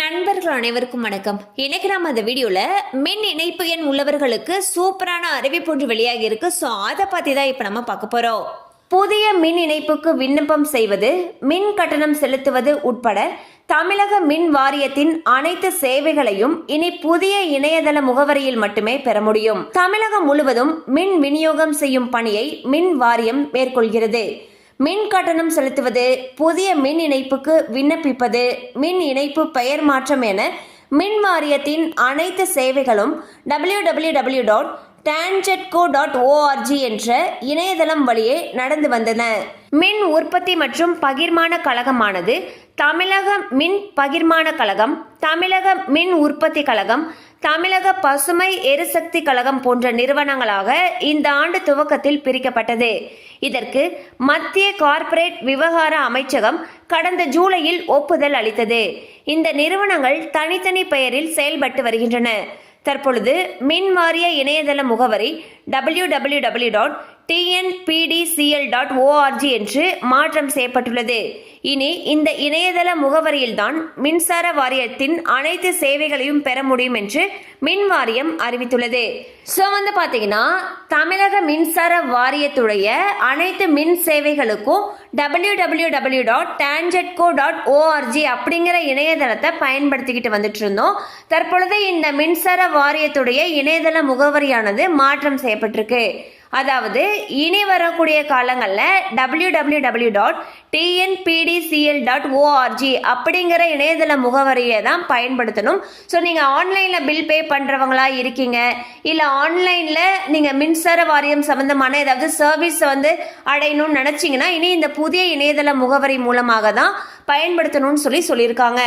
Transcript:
நண்பர்கள் அனைவருக்கும் வணக்கம். இன்னைக்கு நம்ம அந்த வீடியோல மின் இணைப்பு எண் உள்ளவர்களுக்கு சூப்பரான அறிவிப்பு ஒன்று வெளியாகி இருக்கு. ஸோ அதை பத்தி தான் இப்போ நம்ம பார்க்க போறோம். புதிய மின் இணைப்புக்கு விண்ணப்பம் செய்வது மின் கட்டணம் செலுத்துவது உட்பட தமிழக மின் வாரியத்தின் அனைத்து சேவைகளையும் இனி புதிய இணையதள முகவரியில் மட்டுமே பெற முடியும். தமிழகம் முழுவதும் மின் விநியோகம் செய்யும் பணியை மின் வாரியம் மேற்கொள்கிறது. மின் கட்டணம் செலுத்துவது புதிய மின் இணைப்புக்கு விண்ணப்பிப்பது மின் இணைப்பு பெயர் மாற்றம் என மின் வாரியத்தின் அனைத்து சேவைகளும் W W W dot TANGEDCO dot ORG என்ற இணையதளம் வழியே நடந்து வந்தன. மின் உற்பத்தி மற்றும் பகிர்மான கழகமானது தமிழக மின் பகிர்மான கழகம் தமிழக மின் உற்பத்தி கழகம் தமிழக பசுமை எரிசக்தி கழகம் போன்ற நிறுவனங்களாக இந்த ஆண்டு துவக்கத்தில் பிரிக்கப்பட்டது. இதற்கு மத்திய கார்ப்பரேட் விவகார அமைச்சகம் கடந்த ஜூலையில் ஒப்புதல் அளித்தது. இந்த நிறுவனங்கள் தனித்தனி பெயரில் செயல்பட்டு வருகின்றன. தற்பொழுது மின் வாரிய இணையதள முகவரி W W W dot TNPDCL dot ORG என்று மாற்றம் செய்யப்பட்டுள்ளது. இனி இந்த இணையதள முகவரியில்தான் மின்சார வாரியத்தின் அனைத்து சேவைகளையும் பெற முடியும் என்று மின் வாரியம் அறிவித்துள்ளது. ஸோ வந்து பார்த்தீங்கன்னா தமிழக மின்சார வாரியத்துடைய அனைத்து மின் சேவைகளுக்கும் W W W dot TANGEDCO dot ORG அப்படிங்கிற இணையதளத்தை பயன்படுத்திக்கிட்டு வந்துட்டு இருந்தோம். தற்பொழுது இந்த மின்சார வாரியத்துடைய இணையதள முகவரியானது மாற்றம் செய்யப்பட்டிருக்கு. அதாவது இனி வரக்கூடிய காலங்களில் W W W dot TNPDCL dot ORG அப்படிங்கிற இணையதள முகவரியை தான் பயன்படுத்தணும். ஸோ நீங்கள் ஆன்லைனில் பில் பே பண்ணுறவங்களா இருக்கீங்க இல்லை ஆன்லைனில் நீங்கள் மின்சார வாரியம் சம்மந்தமான ஏதாவது சர்வீஸ் வந்து அடையணும்னு நினச்சிங்கன்னா இனி இந்த புதிய இணையதள முகவரி மூலமாக தான் பயன்படுத்தணும்னு சொல்லி சொல்லியிருக்காங்க.